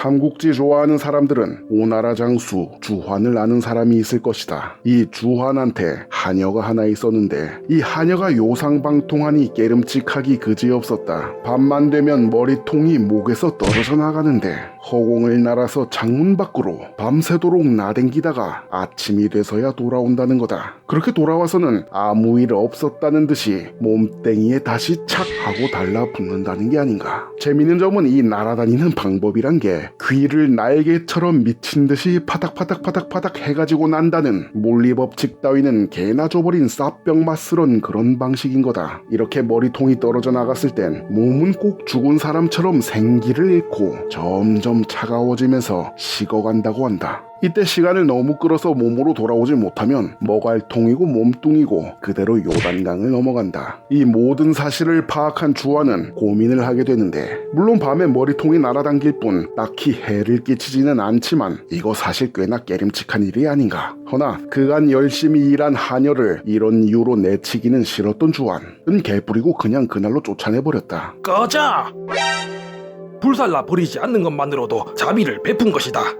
삼국지 좋아하는 사람들은 오나라 장수 주환을 아는 사람이 있을 것이다. 이 주환한테 하녀가 하나 있었는데 이 하녀가 요상방통하니 깨름칙하기 그지없었다. 밤만 되면 머리통이 목에서 떨어져 나가는데 허공을 날아서 창문 밖으로 밤새도록 나댕기다가 아침이 돼서야 돌아온다는 거다. 그렇게 돌아와서는 아무 일 없었다는 듯이 몸땡이에 다시 착 하고 달라붙는다는 게 아닌가. 재밌는 점은 이 날아다니는 방법이란 게 귀를 날개처럼 미친 듯이 파닥파닥파닥파닥 해가지고 난다는 몰리법칙 따위는 개나 줘버린 싸병맛스런 그런 방식인 거다. 이렇게 머리통이 떨어져 나갔을 땐 몸은 꼭 죽은 사람처럼 생기를 잃고 점점 차가워지면서 식어간다고 한다. 이때 시간을 너무 끌어서 몸으로 돌아오지 못하면 머갈통이고 몸뚱이고 그대로 요단강을 넘어간다. 이 모든 사실을 파악한 주화는 고민을 하게 되는데 물론 밤에 머리통이 날아당길 뿐 딱히 해를 끼치지는 않지만 이거 사실 꽤나 깨림칙한 일이 아닌가. 허나 그간 열심히 일한 하녀를 이런 이유로 내치기는 싫었던 주환은 개뿌리고 그냥 그날로 쫓아내버렸다. 꺼져! 불살라 버리지 않는 것만으로도 자비를 베푼 것이다.